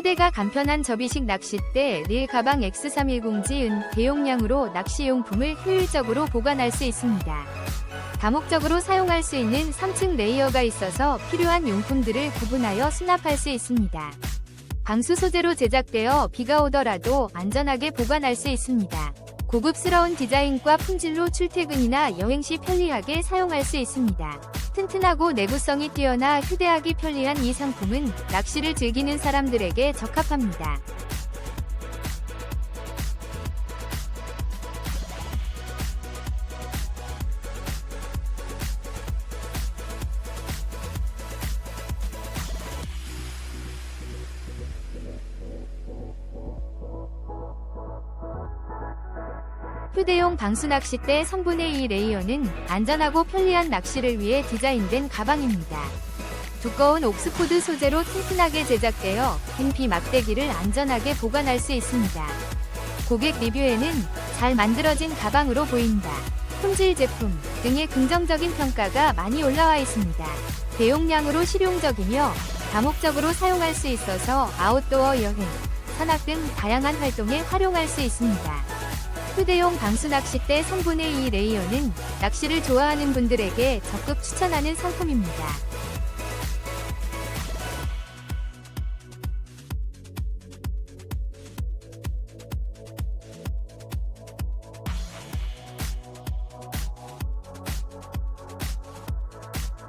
휴대가 간편한 접이식 낚싯대 릴 가방 X310G 은 대용량으로 낚시용품을 효율적으로 보관할 수 있습니다. 다목적으로 사용할 수 있는 3층 레이어가 있어서 필요한 용품들을 구분하여 수납할 수 있습니다. 방수 소재로 제작되어 비가 오더라도 안전하게 보관할 수 있습니다. 고급스러운 디자인과 품질로 출퇴근이나 여행 시 편리하게 사용할 수 있습니다. 튼튼하고 내구성이 뛰어나 휴대하기 편리한 이 상품은 낚시를 즐기는 사람들에게 적합합니다. 휴대용 방수 낚싯대 3분의 2 레이어는 안전하고 편리한 낚시를 위해 디자인된 가방입니다. 두꺼운 옥스포드 소재로 튼튼하게 제작되어 빈비 막대기를 안전하게 보관할 수 있습니다. 고객 리뷰에는 잘 만들어진 가방으로 보인다. 품질 제품 등의 긍정적인 평가가 많이 올라와 있습니다. 대용량으로 실용적이며 다목적으로 사용할 수 있어서 아웃도어 여행, 산악 등 다양한 활동에 활용할 수 있습니다. 휴대용 방수 낚싯대 3분의 2 레이어는 낚시를 좋아하는 분들에게 적극 추천하는 상품입니다.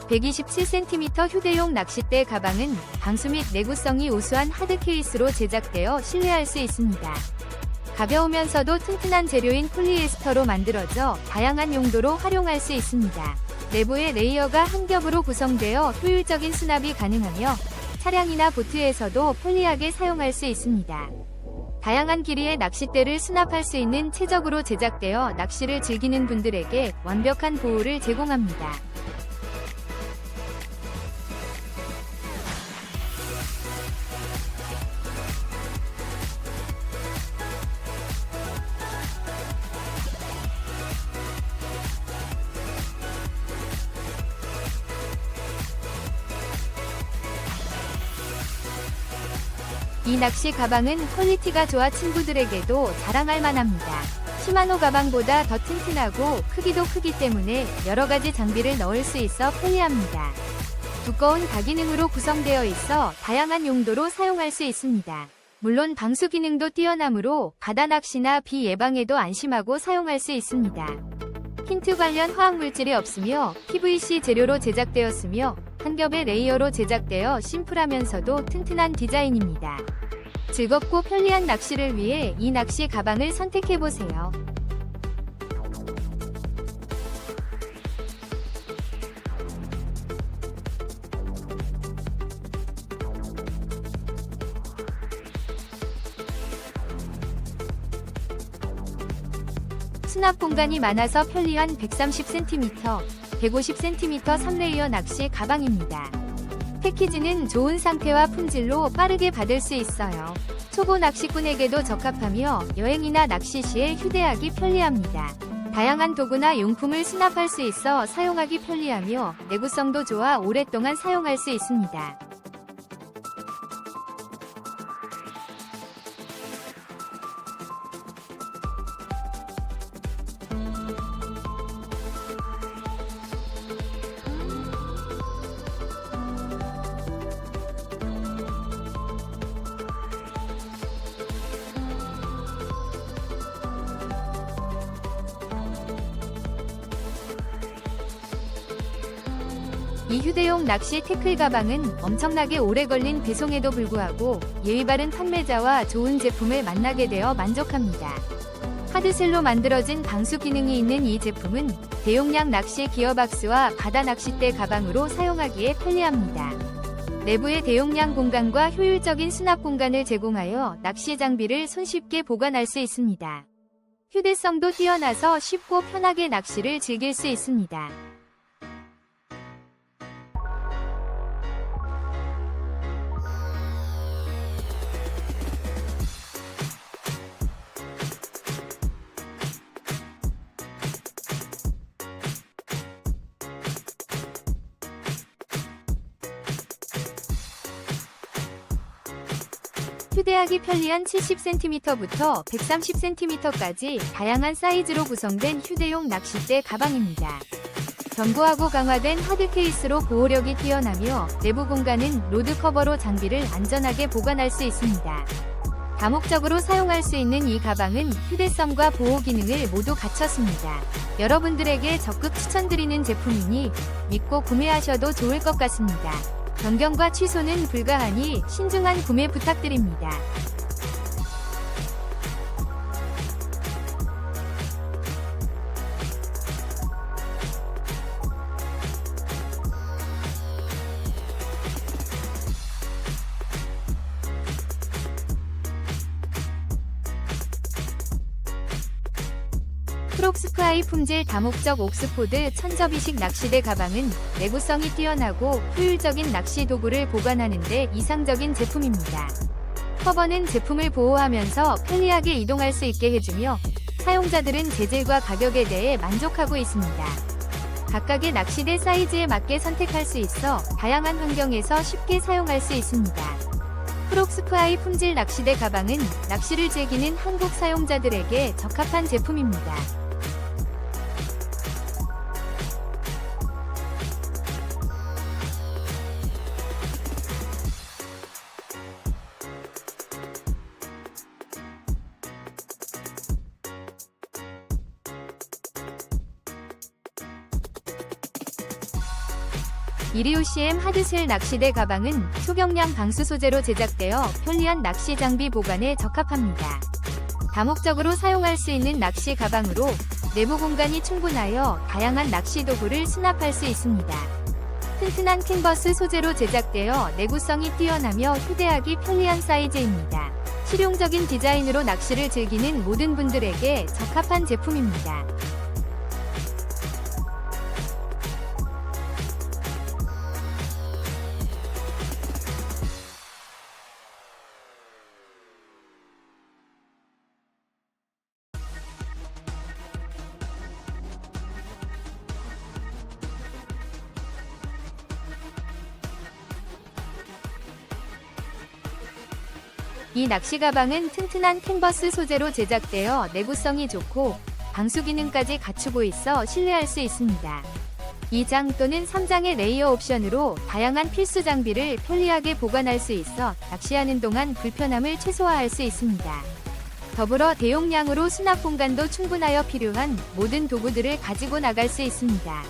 (127cm) 휴대용 낚싯대 가방은 방수 및 내구성이 우수한 하드 케이스로 제작되어 신뢰할 수 있습니다. 가벼우면서도 튼튼한 재료인 폴리에스터로 만들어져 다양한 용도로 활용할 수 있습니다. 내부의 레이어가 한 겹으로 구성되어 효율적인 수납이 가능하며 차량이나 보트에서도 편리하게 사용할 수 있습니다. 다양한 길이의 낚싯대를 수납할 수 있는 최적으로 제작되어 낚시를 즐기는 분들에게 완벽한 보호를 제공합니다. 이 낚시 가방은 퀄리티가 좋아 친구들에게도 자랑할 만합니다. 시마노 가방보다 더 튼튼하고 크기도 크기 때문에 여러 가지 장비를 넣을 수 있어 편리합니다. 두꺼운 다기능으로 구성되어 있어 다양한 용도로 사용할 수 있습니다. 물론 방수 기능도 뛰어나므로 바다 낚시나 비 예방에도 안심하고 사용할 수 있습니다. 힌트 관련 화학 물질이 없으며 PVC 재료로 제작되었으며 한 겹의 레이어로 제작되어 심플하면서도 튼튼한 디자인입니다. 즐겁고 편리한 낚시를 위해 이 낚시 가방을 선택해보세요. 수납 공간이 많아서 편리한 130cm, 150cm 3레이어 낚시 가방입니다. 패키지는 좋은 상태와 품질로 빠르게 받을 수 있어요. 초보 낚시꾼에게도 적합하며 여행이나 낚시 시에 휴대하기 편리합니다. 다양한 도구나 용품을 수납할 수 있어 사용하기 편리하며 내구성도 좋아 오랫동안 사용할 수 있습니다. 이 휴대용 낚시 태클 가방은 엄청나게 오래 걸린 배송에도 불구하고 예의 바른 판매자와 좋은 제품을 만나게 되어 만족합니다. 하드셀로 만들어진 방수 기능이 있는 이 제품은 대용량 낚시 기어박스와 바다 낚싯대 가방으로 사용하기에 편리합니다. 내부의 대용량 공간과 효율적인 수납 공간을 제공하여 낚시 장비를 손쉽게 보관할 수 있습니다. 휴대성도 뛰어나서 쉽고 편하게 낚시를 즐길 수 있습니다. 휴대하기 편리한 70cm부터 130cm까지 다양한 사이즈로 구성된 휴대용 낚싯대 가방입니다. 견고하고 강화된 하드 케이스로 보호력이 뛰어나며 내부 공간은 로드 커버로 장비를 안전하게 보관할 수 있습니다. 다목적으로 사용할 수 있는 이 가방은 휴대성과 보호 기능을 모두 갖췄습니다. 여러분들에게 적극 추천드리는 제품이니 믿고 구매하셔도 좋을 것 같습니다. 변경과 취소는 불가하니 신중한 구매 부탁드립니다. 크록스프아이 품질 다목적 옥스포드 천접이식 낚시대 가방은 내구성이 뛰어나고 효율적인 낚시 도구를 보관하는 데 이상적인 제품입니다. 커버는 제품을 보호하면서 편리하게 이동할 수 있게 해주며 사용자들은 재질과 가격에 대해 만족하고 있습니다. 각각의 낚시대 사이즈에 맞게 선택할 수 있어 다양한 환경에서 쉽게 사용할 수 있습니다. 크록스프아이 품질 낚시대 가방은 낚시를 즐기는 한국 사용자들에게 적합한 제품입니다. 이리오CM 하드셀 낚시대 가방은 소경량 방수 소재로 제작되어 편리한 낚시 장비 보관에 적합합니다. 다목적으로 사용할 수 있는 낚시 가방으로 내부 공간이 충분하여 다양한 낚시 도구를 수납할 수 있습니다. 튼튼한 캔버스 소재로 제작되어 내구성이 뛰어나며 휴대하기 편리한 사이즈입니다. 실용적인 디자인으로 낚시를 즐기는 모든 분들에게 적합한 제품입니다. 이 낚시 가방은 튼튼한 캔버스 소재로 제작되어 내구성이 좋고 방수 기능까지 갖추고 있어 신뢰할 수 있습니다. 2장 또는 3장의 레이어 옵션으로 다양한 필수 장비를 편리하게 보관할 수 있어 낚시하는 동안 불편함을 최소화할 수 있습니다. 더불어 대용량으로 수납 공간도 충분하여 필요한 모든 도구들을 가지고 나갈 수 있습니다.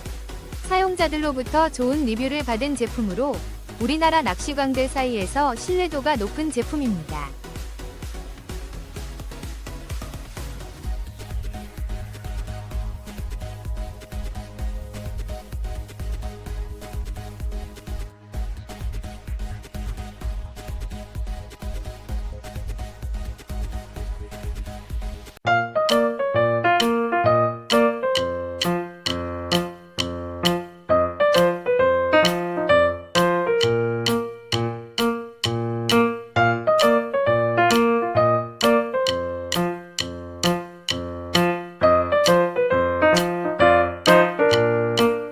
사용자들로부터 좋은 리뷰를 받은 제품으로 우리나라 낚시광들 사이에서 신뢰도가 높은 제품입니다.